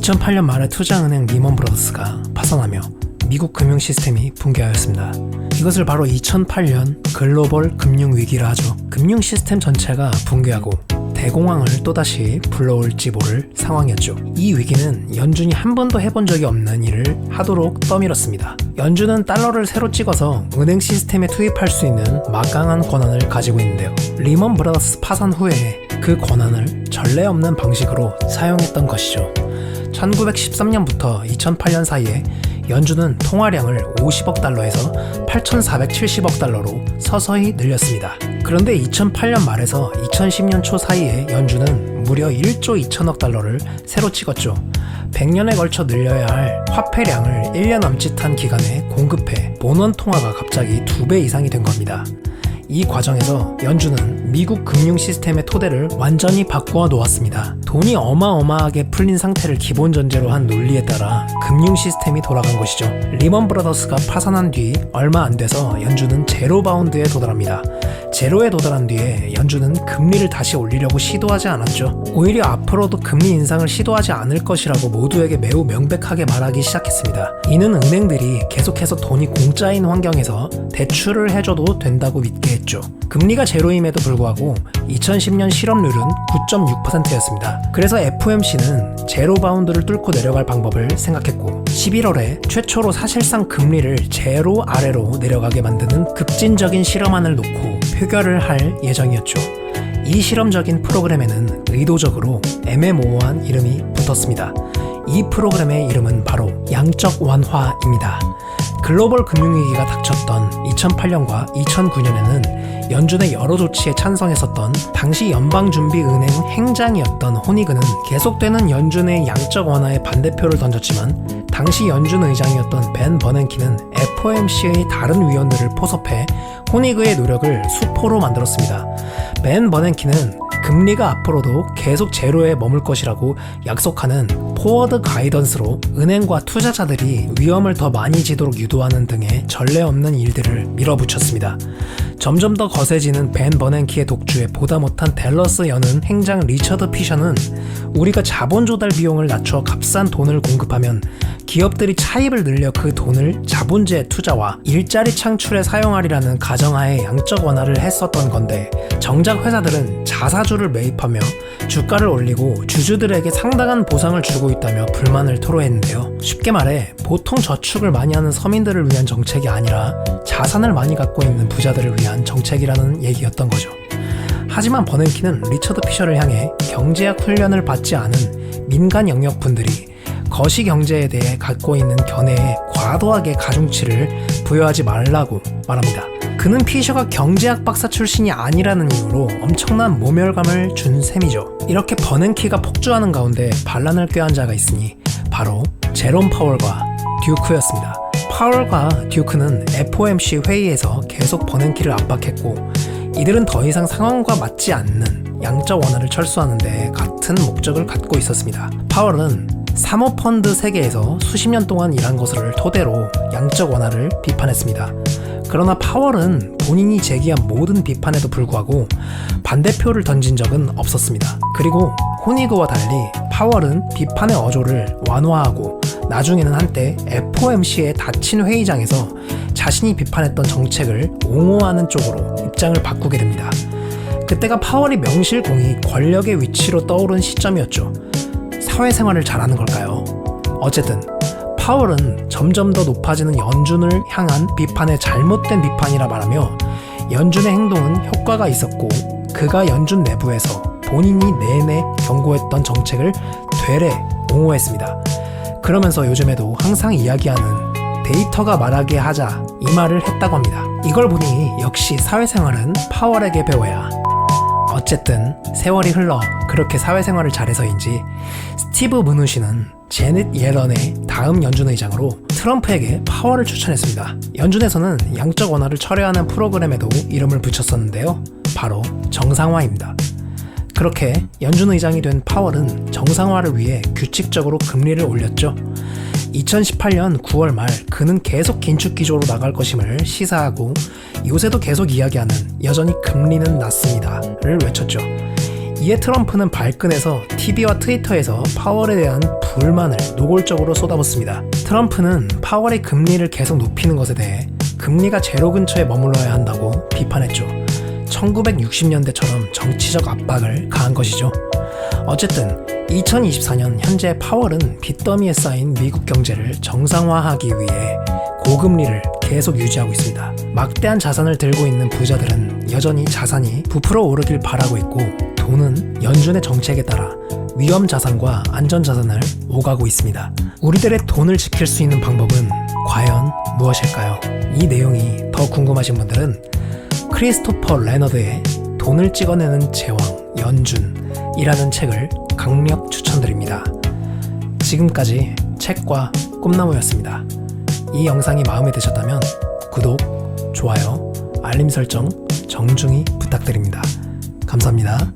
2008년 말에 투자은행 리먼 브러더스가 파산하며 미국 금융 시스템이 붕괴하였습니다. 이것을 바로 2008년 글로벌 금융 위기라 하죠. 금융 시스템 전체가 붕괴하고 대공황을 또다시 불러올지 모를 상황이었죠. 이 위기는 연준이 한 번도 해본 적이 없는 일을 하도록 떠밀었습니다. 연준은 달러를 새로 찍어서 은행 시스템에 투입할 수 있는 막강한 권한을 가지고 있는데요. 리먼 브라더스 파산 후에 그 권한을 전례 없는 방식으로 사용했던 것이죠. 1913년부터 2008년 사이에 연준은 통화량을 50억 달러에서 8,470억 달러로 서서히 늘렸습니다. 그런데 2008년 말에서 2010년 초 사이에 연준은 무려 1조 2천억 달러를 새로 찍었죠. 100년에 걸쳐 늘려야 할 화폐량을 1년 남짓한 기간에 공급해 본원 통화가 갑자기 2배 이상이 된 겁니다. 이 과정에서 연준은 미국 금융 시스템의 토대를 완전히 바꾸어 놓았습니다. 돈이 어마어마하게 풀린 상태를 기본 전제로 한 논리에 따라 금융 시스템이 돌아간 것이죠. 리먼 브라더스가 파산한 뒤 얼마 안 돼서 연준은 제로 바운드에 도달합니다. 제로에 도달한 뒤에 연준은 금리를 다시 올리려고 시도하지 않았죠. 오히려 앞으로도 금리 인상을 시도하지 않을 것이라고 모두에게 매우 명백하게 말하기 시작했습니다. 이는 은행들이 계속해서 돈이 공짜인 환경에서 대출을 해줘도 된다고 믿게 했죠. 금리가 제로임에도 불구하고 2010년 실업률은 9.6%였습니다. 그래서 FOMC는 제로 바운드를 뚫고 내려갈 방법을 생각했고 11월에 최초로 사실상 금리를 제로 아래로 내려가게 만드는 급진적인 실험안을 놓고 표결을 할 예정이었죠. 이 실험적인 프로그램에는 의도적으로 애매모호한 이름이 붙었습니다. 이 프로그램의 이름은 바로 양적 완화입니다. 글로벌 금융위기가 닥쳤던 2008년과 2009년에는 연준의 여러 조치에 찬성했었던 당시 연방준비은행 행장이었던 호니그는 계속되는 연준의 양적 완화에 반대표를 던졌지만 당시 연준 의장이었던 벤 버냉키는 FOMC의 다른 위원들을 포섭해 호니그의 노력을 수포로 만들었습니다. 벤 버냉키는 금리가 앞으로도 계속 제로에 머물 것이라고 약속하는 포워드 가이던스로 은행과 투자자들이 위험을 더 많이 지도록 유도하는 등의 전례 없는 일들을 밀어붙였습니다. 점점 더 거세지는 벤 버냉키의 독주에 보다 못한 댈러스 여는 행장 리처드 피셔는 우리가 자본 조달 비용을 낮춰 값싼 돈을 공급하면 기업들이 차입을 늘려 그 돈을 자본주의 투자와 일자리 창출에 사용하리라는 가정하에 양적 완화를 했었던 건데 정작 회사들은 자사주를 매입하며 주가를 올리고 주주들에게 상당한 보상을 주고 있다며 불만을 토로했는데요. 쉽게 말해 보통 저축을 많이 하는 서민들을 위한 정책이 아니라 자산을 많이 갖고 있는 부자들을 위한 정책이라는 얘기였던 거죠. 하지만 버냉키는 리처드 피셔를 향해 경제학 훈련을 받지 않은 민간 영역 분들이 거시 경제에 대해 갖고 있는 견해에 과도하게 가중치를 부여하지 말라고 말합니다. 그는 피셔가 경제학 박사 출신이 아니라는 이유로 엄청난 모멸감을 준 셈이죠. 이렇게 버냉키가 폭주하는 가운데 반란을 꾀한 자가 있으니 바로 제롬 파월과 듀크였습니다. 파월과 듀크는 FOMC 회의에서 계속 버냉키를 압박했고 이들은 더 이상 상황과 맞지 않는 양적 완화를 철수하는데 같은 목적을 갖고 있었습니다. 파월은 사모펀드 세계에서 수십 년 동안 일한 것을 토대로 양적 완화를 비판했습니다. 그러나 파월은 본인이 제기한 모든 비판에도 불구하고 반대표를 던진 적은 없었습니다. 그리고 호니그와 달리 파월은 비판의 어조를 완화하고 나중에는 한때 FOMC의 닫힌 회의장에서 자신이 비판했던 정책을 옹호하는 쪽으로 입장을 바꾸게 됩니다. 그때가 파월이 명실공히 권력의 위치로 떠오른 시점이었죠. 사회생활을 잘하는 걸까요? 어쨌든 파월은 점점 더 높아지는 연준을 향한 비판의 잘못된 비판이라 말하며 연준의 행동은 효과가 있었고 그가 연준 내부에서 본인이 내내 경고했던 정책을 되레 옹호했습니다. 그러면서 요즘에도 항상 이야기하는 데이터가 말하게 하자 이 말을 했다고 합니다. 이걸 보니 역시 사회생활은 파월에게 배워야 어쨌든 세월이 흘러 그렇게 사회생활을 잘해서인지 스티브 무누시는 제넷 예런의 다음 연준 의장으로 트럼프에게 파월을 추천했습니다. 연준에서는 양적 완화를 철회하는 프로그램에도 이름을 붙였었는데요. 바로 정상화입니다. 그렇게 연준 의장이 된 파월은 정상화를 위해 규칙적으로 금리를 올렸죠. 2018년 9월 말 그는 계속 긴축 기조로 나갈 것임을 시사하고 요새도 계속 이야기하는 여전히 금리는 낮습니다를 외쳤죠. 이에 트럼프는 발끈해서 TV와 트위터에서 파월에 대한 불만을 노골적으로 쏟아붓습니다. 트럼프는 파월의 금리를 계속 높이는 것에 대해 금리가 제로 근처에 머물러야 한다고 비판했죠. 1960년대처럼 정치적 압박을 가한 것이죠. 어쨌든 2024년 현재 파월은 빚더미에 쌓인 미국 경제를 정상화하기 위해 고금리를 계속 유지하고 있습니다. 막대한 자산을 들고 있는 부자들은 여전히 자산이 부풀어 오르길 바라고 있고 돈은 연준의 정책에 따라 위험 자산과 안전 자산을 오가고 있습니다. 우리들의 돈을 지킬 수 있는 방법은 과연 무엇일까요? 이 내용이 더 궁금하신 분들은 크리스토퍼 레너드의 돈을 찍어내는 제왕 연준이라는 책을 강력 추천드립니다. 지금까지 책과 꿈나무였습니다. 이 영상이 마음에 드셨다면 구독, 좋아요, 알림 설정 정중히 부탁드립니다. 감사합니다.